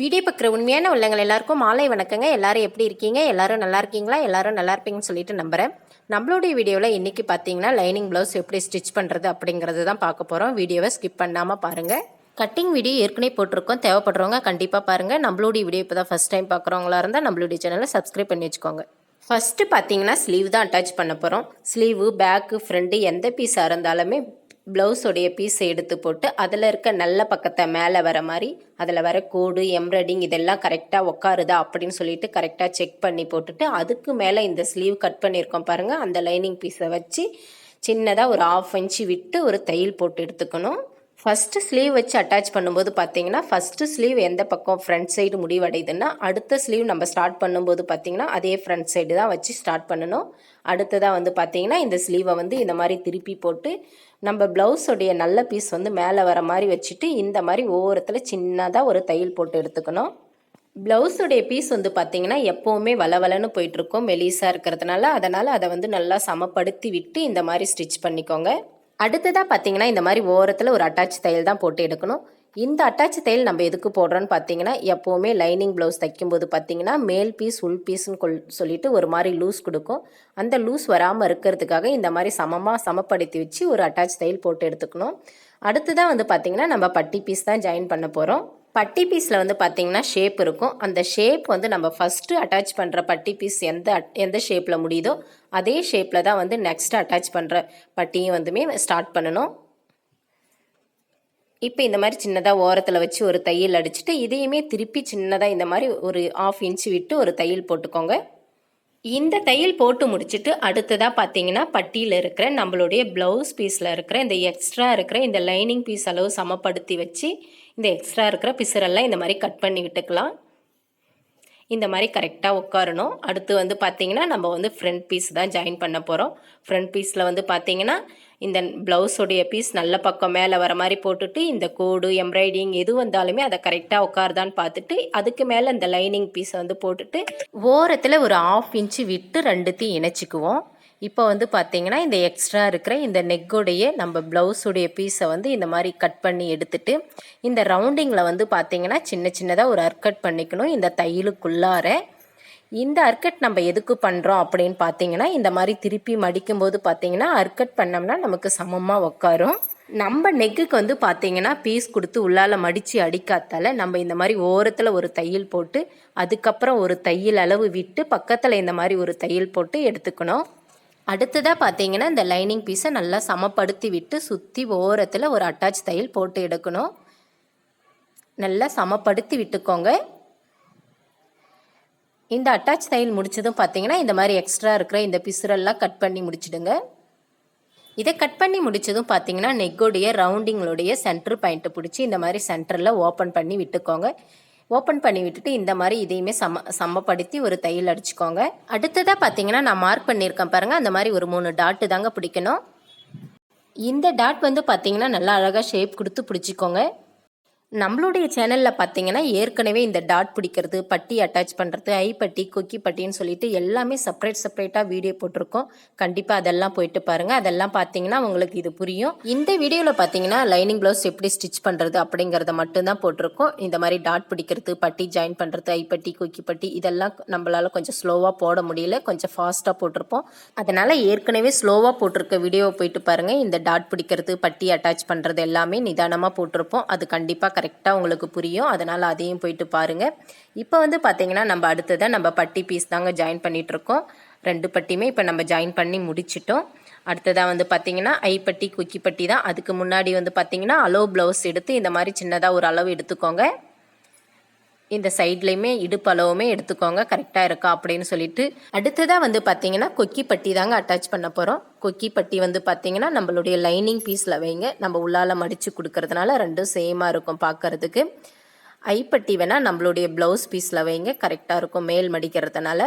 Video பார்க்குற உண்மையான உள்ளங்கள் எல்லாருக்கும் மாலை வணக்கங்க. எல்லாரும் எப்படி இருக்கீங்க? எல்லாரும் நல்லா இருக்கீங்களா? எல்லாரும் நல்லா இருப்பீங்கன்னு சொல்லிட்டு நம்புறேன். நம்மளுடைய வீடியோவில் இன்றைக்கி பார்த்தீங்கன்னா லைனிங் ப்ளவுஸ் எப்படி ஸ்டிச் பண்ணுறது அப்படிங்கிறது தான் பார்க்க போகிறோம் வீடியோவை ஸ்கிப் பண்ணாமல் பாருங்கள் கட்டிங் வீடியோ ஏற்கனவே போட்டிருக்கோம். தேவைப்படுறவங்க கண்டிப்பாக பாருங்கள் நம்மளுடைய வீடியோ இப்போ தான் ஃபஸ்ட் டைம் பார்க்குறவங்களா இருந்தால் நம்மளுடைய சேனலை சப்ஸ்கிரைப் பண்ணி வச்சுக்கோங்க. ஃபஸ்ட்டு பார்த்தீங்கன்னா ஸ்லீவ் தான் அட்டாச் பண்ண போகிறோம் ஸ்லீவு பேக்கு ஃப்ரண்ட்டு எந்த பீஸாக இருந்தாலுமே ப்ளவுஸோடைய பீஸை எடுத்து போட்டு அதில் இருக்க நல்ல பக்கத்தை மேலே வர மாதிரி அதில் வர கோடு எம்ப்ராய்டிங் இதெல்லாம் கரெக்டாக உக்காருதா அப்படின்னு சொல்லிட்டு கரெக்டாக செக் பண்ணி போட்டுட்டு அதுக்கு மேலே இந்த ஸ்லீவ் கட் பண்ணியிருக்கோம் பாருங்கள் அந்த லைனிங் பீஸை வச்சு சின்னதாக ஒரு ஆஃப் இன்ச்சு விட்டு ஒரு தையல் போட்டு எடுத்துக்கணும். ஃபஸ்ட்டு ஸ்லீவ் வச்சு அட்டாச் பண்ணும்போது பார்த்தீங்கன்னா ஃபஸ்ட்டு ஸ்லீவ் எந்த பக்கம் ஃப்ரண்ட் சைடு முடிவடையுதுன்னா அடுத்த ஸ்லீவ் நம்ம ஸ்டார்ட் பண்ணும்போது பார்த்தீங்கன்னா அதே ஃப்ரண்ட் சைடு தான் வச்சு ஸ்டார்ட் பண்ணணும். அடுத்ததாக வந்து பார்த்தீங்கன்னா இந்த ஸ்லீவை வந்து இந்த மாதிரி திருப்பி போட்டு நம்ம ப்ளவுஸோடைய நல்ல பீஸ் வந்து மேலே வர மாதிரி வச்சுட்டு இந்த மாதிரி ஒவ்வொருத்தில் சின்னதாக ஒரு தையல் போட்டு எடுத்துக்கணும். ப்ளவுஸுடைய பீஸ் வந்து பார்த்திங்கன்னா எப்போவுமே வளவலன்னு போயிட்டுருக்கோம். மெலிசாக இருக்கிறதுனால அதனால் அதை வந்து நல்லா சமப்படுத்தி விட்டு இந்த மாதிரி ஸ்டிச் பண்ணிக்கோங்க. அடுத்ததாக பார்த்தீங்கன்னா இந்த மாதிரி ஓரத்தில் ஒரு அட்டாச் தையல் தான் போட்டு எடுக்கணும். இந்த அட்டாச் தையல் நம்ம எதுக்கு போடுறோன்னு பார்த்தீங்கன்னா எப்போவுமே லைனிங் ப்ளவுஸ் தைக்கும்போது பார்த்தீங்கன்னா மேல் பீஸ் உள் பீஸ்ன்னு கொல் சொல்லிட்டு ஒரு மாதிரி லூஸ் கொடுக்கும். அந்த லூஸ் வராமல் இருக்கிறதுக்காக இந்த மாதிரி சமமாக சமப்படுத்தி வச்சு ஒரு அட்டாச் தையல் போட்டு எடுத்துக்கணும். அடுத்ததாக வந்து பார்த்தீங்கன்னா நம்ம பட்டி பீஸ் தான் ஜாயின் பண்ண போகிறோம் பட்டி பீஸில் வந்து பார்த்தீங்கன்னா ஷேப் இருக்கும். அந்த ஷேப் வந்து நம்ம ஃபஸ்ட்டு அட்டாச் பண்ணுற பட்டி பீஸ் எந்த எந்த ஷேப்பில் முடியுதோ அதே ஷேப்பில் தான் வந்து நெக்ஸ்ட் அட்டாச் பண்ணுற பட்டியும் வந்துமே ஸ்டார்ட் பண்ணணும். இப்போ இந்த மாதிரி சின்னதாக ஓரத்தில் வச்சு ஒரு தையல் அடிச்சுட்டு இதையுமே திருப்பி சின்னதாக இந்த மாதிரி ஒரு ஆஃப் இன்ச்சு விட்டு ஒரு தையல் போட்டுக்கோங்க. இந்த தையல் போட்டு முடிச்சுட்டு அடுத்ததாக பார்த்தீங்கன்னா பட்டியில் இருக்கிற நம்மளுடைய ப்ளவுஸ் பீஸில் இருக்கிற இந்த எக்ஸ்ட்ரா இருக்கிற இந்த லைனிங் பீஸ் அளவு சமப்படுத்தி வச்சு இந்த எக்ஸ்ட்ரா இருக்கிற பிசரெல்லாம் இந்த மாதிரி கட் பண்ணி விட்டுக்கலாம். இந்த மாதிரி கரெக்டாக உட்காரணும். அடுத்து வந்து பார்த்தீங்கன்னா நம்ம வந்து ஃப்ரண்ட் பீஸ் தான் ஜாயின் பண்ண போகிறோம் ஃப்ரண்ட் பீஸில் வந்து பார்த்தீங்கன்னா இந்த ப்ளவுஸோடைய பீஸ் நல்ல பக்கம் மேலே வர மாதிரி போட்டுட்டு இந்த கோடு எம்ப்ராய்டிங் எது வந்தாலுமே அதை கரெக்டாக உட்காருதான்னு பார்த்துட்டு அதுக்கு மேலே இந்த லைனிங் பீஸை வந்து போட்டுட்டு ஓரத்தில் ஒரு ஆஃப் இன்ச்சு விட்டு ரெண்டுத்தையும் இணைச்சிக்குவோம். இப்போ வந்து பார்த்தீங்கன்னா இந்த எக்ஸ்ட்ரா இருக்கிற இந்த நெக்குடைய நம்ம ப்ளவுஸுடைய பீஸை வந்து இந்த மாதிரி கட் பண்ணி எடுத்துட்டு இந்த ரவுண்டிங்கில் வந்து பார்த்தீங்கன்னா சின்ன சின்னதாக ஒரு அர்க்கட் பண்ணிக்கணும். இந்த தையலுக்குள்ளார இந்த அர்க்கட் நம்ம எதுக்கு பண்ணுறோம் அப்படின்னு பார்த்தீங்கன்னா இந்த மாதிரி திருப்பி மடிக்கும்போது பார்த்தீங்கன்னா அர்க்கட் பண்ணோம்னா நமக்கு சமமாக உட்காரும் நம்ம நெக்குக்கு வந்து பார்த்தீங்கன்னா பீஸ் கொடுத்து உள்ளால் மடித்து அடிக்காத்தால நம்ம இந்த மாதிரி ஓரத்தில் ஒரு தையல் போட்டு அதுக்கப்புறம் ஒரு தையல் அளவு விட்டு பக்கத்தில் இந்த மாதிரி ஒரு தையல் போட்டு எடுத்துக்கணும். அடுத்ததாக பார்த்தீங்கன்னா இந்த லைனிங் பீஸை நல்லா சமப்படுத்தி விட்டு சுற்றி ஓரத்தில் ஒரு அட்டாச் தையல் போட்டு எடுக்கணும். நல்லா சமப்படுத்தி விட்டுக்கோங்க. இந்த அட்டாச் தையல் முடிச்சதும் பார்த்தீங்கன்னா இந்த மாதிரி எக்ஸ்ட்ரா இருக்கிற இந்த பிசுரெல்லாம் கட் பண்ணி முடிச்சிடுங்க. இதை கட் பண்ணி முடிச்சதும் பார்த்தீங்கன்னா நெக்கோடைய ரவுண்டிங்களுடைய சென்டர் பாயிண்ட்டை பிடிச்சி இந்த மாதிரி சென்டரில் ஓப்பன் பண்ணி விட்டுக்கோங்க. ஓப்பன் பண்ணி விட்டுட்டு இந்த மாதிரி இதையுமே சம சமப்படுத்தி ஒரு தையல் அடிச்சுக்கோங்க. அடுத்ததாக பார்த்தீங்கன்னா நான் மார்க் பண்ணியிருக்கேன் பாருங்கள் அந்த மாதிரி ஒரு மூணு டாட்டு தாங்க பிடிக்கணும். இந்த டாட் வந்து பார்த்தீங்கன்னா நல்லா அழகாக ஷேப் கொடுத்து பிடிச்சிக்கோங்க. நம்மளுடைய சேனலில் பார்த்தீங்கன்னா ஏற்கனவே இந்த டாட் பிடிக்கிறது பட்டி அட்டாச் பண்ணுறது ஐ பட்டி கொக்கி பட்டின்னு சொல்லிட்டு எல்லாமே செப்பரேட் செப்பரேட்டாக வீடியோ போட்டிருக்கோம். கண்டிப்பாக அதெல்லாம் போயிட்டு பாருங்கள் அதெல்லாம் பார்த்தீங்கன்னா உங்களுக்கு இது புரியும். இந்த வீடியோவில் பார்த்தீங்கன்னா லைனிங் ப்ளவுஸ் எப்படி ஸ்டிச் பண்ணுறது அப்படிங்கிறத மட்டும்தான் போட்டிருக்கோம். இந்த மாதிரி டாட் பிடிக்கிறது பட்டி ஜாயின் பண்ணுறது ஐ பட்டி கொக்கி பட்டி இதெல்லாம் நம்மளால் கொஞ்சம் ஸ்லோவாக போட முடியல. கொஞ்சம் ஃபாஸ்ட்டாக போட்டிருப்போம். அதனால் ஏற்கனவே ஸ்லோவாக போட்டிருக்க வீடியோவை போயிட்டு பாருங்கள் இந்த டாட் பிடிக்கிறது பட்டி அட்டாச் பண்ணுறது எல்லாமே நிதானமாக போட்டிருப்போம். அது கண்டிப்பாக கரெக்டாக உங்களுக்கு புரியும். அதனால் அதையும் போயிட்டு பாருங்கள் இப்போ வந்து பார்த்தீங்கன்னா நம்ம அடுத்ததாக நம்ம பட்டி பீஸ் தாங்க ஜாயின் பண்ணிகிட்ருக்கோம் ரெண்டு பட்டியுமே இப்போ நம்ம ஜாயின் பண்ணி முடிச்சிட்டோம். அடுத்ததாக வந்து பார்த்தீங்கன்னா ஐப்பட்டி குக்கி பட்டி தான். அதுக்கு முன்னாடி வந்து பார்த்தீங்கன்னா அலோ ப்ளவுஸ் எடுத்து இந்த மாதிரி சின்னதாக ஒரு அளவு எடுத்துக்கோங்க. இந்த சைட்லேயுமே இடுப்பளவுமே எடுத்துக்கோங்க கரெக்டாக இருக்கா அப்படின்னு சொல்லிட்டு. அடுத்ததாக வந்து பார்த்தீங்கன்னா கொக்கி பட்டி தாங்க அட்டாச் பண்ண போகிறோம் கொக்கி பட்டி வந்து பார்த்தீங்கன்னா நம்மளுடைய லைனிங் பீஸில் வைங்க. நம்ம உள்ளால் மடித்து கொடுக்கறதுனால ரெண்டும் சேமாக இருக்கும் பார்க்கறதுக்கு ஐப்பட்டி வேணால் நம்மளுடைய ப்ளவுஸ் பீஸில் வைங்க கரெக்டாக இருக்கும் மேல் மடிக்கிறதுனால.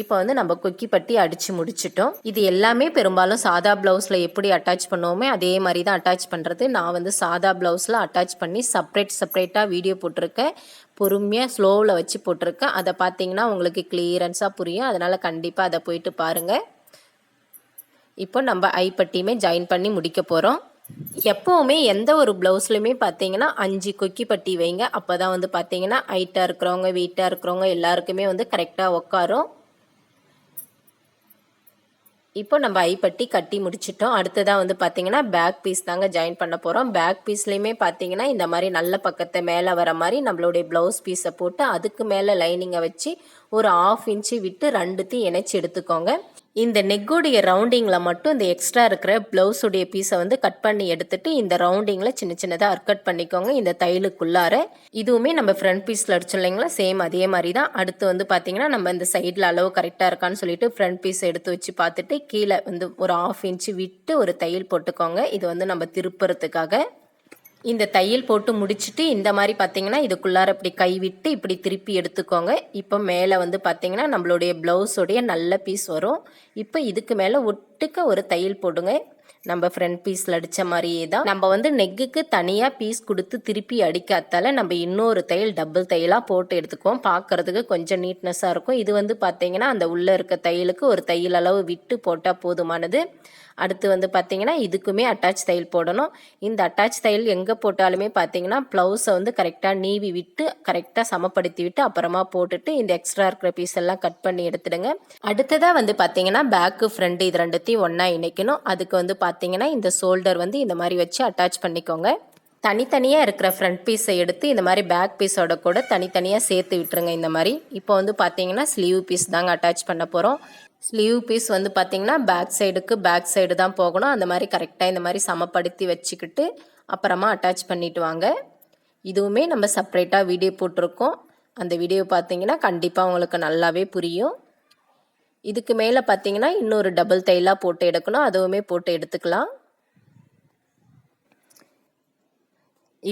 இப்போ வந்து நம்ம கொக்கி பட்டி அடித்து முடிச்சிட்டோம். இது எல்லாமே பெரும்பாலும் சாதா ப்ளவுஸில் எப்படி அட்டாச் பண்ணுவோமே அதே மாதிரி தான் அட்டாச் பண்ணுறது நான் வந்து சாதா ப்ளவுஸில் அட்டாச் பண்ணி செப்ரேட் செப்ரேட்டாக வீடியோ போட்டிருக்கேன். பொறுமையாக ஸ்லோவில் வச்சு போட்டிருக்கேன் அதை பார்த்தீங்கன்னா உங்களுக்கு கிளியரன்ஸாக புரியும். அதனால் கண்டிப்பாக அதை போயிட்டு பாருங்கள் இப்போ நம்ம ஐப்பட்டியுமே ஜாயின் பண்ணி முடிக்க போகிறோம் எப்போவுமே எந்த ஒரு ப்ளவுஸ்லையுமே பார்த்தீங்கன்னா அஞ்சு கொக்கி பட்டி வைங்க. அப்போ தான் வந்து பார்த்தீங்கன்னா ஹைட்டாக இருக்கிறவங்க வெயிட்டாக இருக்கிறவங்க எல்லாருக்குமே வந்து கரெக்டாக உட்காரும். இப்போ நம்ம ஐப்பட்டி கட்டி முடிச்சிட்டோம். அடுத்ததாக வந்து பார்த்தீங்கன்னா பேக் பீஸ் தாங்க ஜாயின் பண்ண போகிறோம் பேக் பீஸ்லேயுமே பார்த்தீங்கன்னா இந்த மாதிரி நல்ல பக்கத்தை மேலே வர மாதிரி நம்மளுடைய ப்ளவுஸ் பீஸை போட்டு அதுக்கு மேலே லைனிங்கை வச்சு ஒரு ஆஃப் இன்ச்சு விட்டு ரெண்டுத்தையும் இணைச்சி எடுத்துக்கோங்க. இந்த நெக்குடைய ரவுண்டிங்கில் மட்டும் இந்த எக்ஸ்ட்ரா இருக்கிற ப்ளவுஸுடைய பீஸை வந்து கட் பண்ணி எடுத்துட்டு இந்த ரவுண்டிங்கில் சின்ன சின்னதாக அர்கட் பண்ணிக்கோங்க இந்த தையலுக்குள்ளார. இதுவுமே நம்ம ஃப்ரண்ட் பீஸில் அடிச்சோம் இல்லைங்களா? சேம் அதே மாதிரி தான் அடுத்து வந்து பார்த்தீங்கன்னா நம்ம இந்த சைடில் அளவு கரெக்டாக இருக்கான்னு சொல்லிட்டு ஃப்ரண்ட் பீஸ் எடுத்து வச்சு பார்த்துட்டு கீழே வந்து ஒரு ஆஃப் இன்ச்சு விட்டு ஒரு தையல் போட்டுக்கோங்க. இது வந்து நம்ம திருப்புறதுக்காக. இந்த தையல் போட்டு முடிச்சுட்டு இந்த மாதிரி பார்த்தீங்கன்னா இதுக்குள்ளார இப்படி கை விட்டு இப்படி திருப்பி எடுத்துக்கோங்க. இப்போ மேலே வந்து பார்த்தீங்கன்னா நம்மளுடைய ப்ளவுஸோடைய நல்ல பீஸ் வரும். இப்போ இதுக்கு மேலே ஒட்டுக்க ஒரு தையல் போடுங்க. நம்ம ஃப்ரண்ட் பீஸில் அடித்த மாதிரியே தான். நம்ம வந்து நெக்குக்கு தனியாக பீஸ் கொடுத்து திருப்பி அடிக்காதால நம்ம இன்னொரு தையல் டபுள் தையலாக போட்டு எடுத்துக்குவோம். பார்க்குறதுக்கு கொஞ்சம் நீட்னஸாக இருக்கும். இது வந்து பார்த்தீங்கன்னா அந்த உள்ளே இருக்க தையலுக்கு ஒரு தையல் அளவு விட்டு போட்டால் போதுமானது. அடுத்து வந்து பார்த்தீங்கன்னா இதுக்குமே அட்டாச் தையல் போடணும். இந்த அட்டாச் தையல் எங்கே போட்டாலுமே பார்த்தீங்கன்னா ப்ளவுஸை வந்து கரெக்டாக நீவி விட்டு கரெக்டாக சமப்படுத்தி விட்டு அப்புறமா போட்டுட்டு இந்த எக்ஸ்ட்ரா இருக்கிற பீஸ் எல்லாம் கட் பண்ணி எடுத்துடுங்க. அடுத்ததாக வந்து பார்த்தீங்கன்னா பேக்கு ஃப்ரண்ட் இது ரெண்டுத்தையும் ஒன்றா இணைக்கணும். அதுக்கு வந்து பார்த்தீங்கன்னா இந்த ஷோல்டர் வந்து இந்த மாதிரி வச்சு அட்டாச் பண்ணிக்கோங்க. தனித்தனியாக இருக்கிற ஃப்ரண்ட் பீஸை எடுத்து இந்த மாதிரி பேக் பீஸோட கூட தனித்தனியாக சேர்த்து விட்டுருங்க இந்த மாதிரி. இப்போ வந்து பார்த்தீங்கன்னா ஸ்லீவ் பீஸ் தாங்க அட்டாச் பண்ண போகிறோம் ஸ்லீவ் பீஸ் வந்து பார்த்திங்கன்னா பேக் சைடுக்கு பேக் சைடு தான் போகணும். அந்த மாதிரி கரெக்டாக இந்த மாதிரி சமப்படுத்தி வச்சுக்கிட்டு அப்புறமா அட்டாச் பண்ணிட்டு வாங்க. இதுவுமே நம்ம செப்ரேட்டாக வீடியோ போட்டிருக்கோம். அந்த வீடியோ பார்த்தீங்கன்னா கண்டிப்பாக உங்களுக்கு நல்லாவே புரியும். இதுக்கு மேலே பார்த்தீங்கன்னா இன்னொரு டபுள் தைலாக போட்டு எடுக்கணும். அதுவுமே போட்டு எடுத்துக்கலாம்.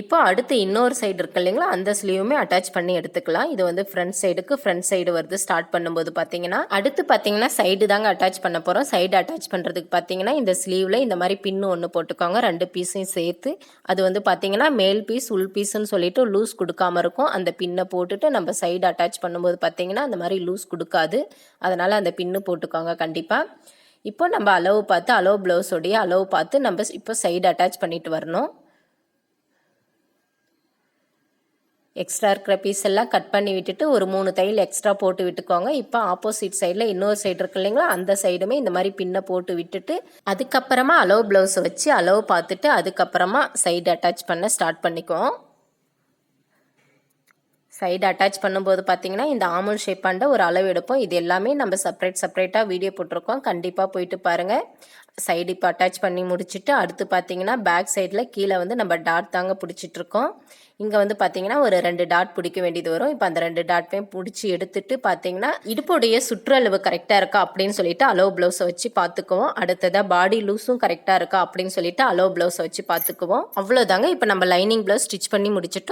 இப்போ அடுத்து இன்னொரு சைடு இருக்கு இல்லைங்களா? அந்த ஸ்லீவுமே அட்டாச் பண்ணி எடுத்துக்கலாம். இது வந்து ஃப்ரண்ட் சைடுக்கு ஃப்ரண்ட் சைடு வருது. ஸ்டார்ட் பண்ணும்போது பார்த்தீங்கன்னா அடுத்து பார்த்தீங்கன்னா சைடு தாங்க அட்டாச் பண்ண போகிறோம் சைடு அட்டாச் பண்ணுறதுக்கு பார்த்தீங்கன்னா இந்த ஸ்லீவில் இந்த மாதிரி பின்னு ஒன்று போட்டுக்கோங்க. ரெண்டு பீஸையும் சேர்த்து அது வந்து பார்த்தீங்கன்னா மேல் பீஸ் உள் பீஸ்ன்னு சொல்லிட்டு லூஸ் கொடுக்காம இருக்கும். அந்த பின்னை போட்டுட்டு நம்ம சைடு அட்டாச் பண்ணும்போது பார்த்தீங்கன்னா அந்த மாதிரி லூஸ் கொடுக்காது. அதனால் அந்த பின்னு போட்டுக்கோங்க கண்டிப்பாக இப்போ நம்ம அளவு பார்த்து அளவு ப்ளவுஸோடைய அளவு பார்த்து நம்ம இப்போ சைடு அட்டாச் பண்ணிட்டு வரணும். எக்ஸ்ட்ரா இருக்கிற பீஸ் எல்லாம் கட் பண்ணி விட்டுட்டு ஒரு மூணு தையல் எக்ஸ்ட்ரா போட்டு விட்டுக்கோங்க. இப்போ ஆப்போசிட் சைடில் இன்னொரு சைடு இருக்கு இல்லைங்களா? அந்த சைடுமே இந்த மாதிரி பின்னை போட்டு விட்டுட்டு அதுக்கப்புறமா அளவு ப்ளவுஸை வச்சு அளவு பார்த்துட்டு அதுக்கப்புறமா சைடு அட்டாச் பண்ண ஸ்டார்ட் பண்ணிக்குவோம். சைடு அட்டாச் பண்ணும்போது பார்த்தீங்கன்னா இந்த ஆமுல் ஷேப்பாண்ட ஒரு அளவு எடுப்போம். இது எல்லாமே நம்ம செப்பரேட் செப்பரேட்டாக வீடியோ போட்டிருக்கோம். கண்டிப்பாக போயிட்டு பாருங்கள் சைடு இப்போ அட்டாச் பண்ணி முடிச்சுட்டு அடுத்து பார்த்தீங்கன்னா பேக் சைடில் கீழே வந்து நம்ம டாட் தாங்க பிடிச்சிட்ருக்கோம் இங்கே வந்து பார்த்தீங்கன்னா ஒரு ரெண்டு டாட் பிடிக்க வேண்டியது வரும். இப்போ அந்த ரெண்டு டாட்மே பிடிச்சி எடுத்துட்டு பார்த்தீங்கன்னா இடுப்புடைய சுற்றளவு கரெக்டாக இருக்கா அப்படின்னு சொல்லிட்டு அலோ ப்ளவுஸை வச்சு பார்த்துக்குவோம் அடுத்ததாக பாடி லூஸும் கரெக்டாக இருக்கா அப்படின்னு சொல்லிட்டு அலோ ப்ளவுஸை வச்சு பார்த்துக்குவோம் அவ்வளோதாங்க இப்போ நம்ம லைனிங் ப்ளவுஸ் ஸ்டிச் பண்ணி முடிச்சிட்டோம்.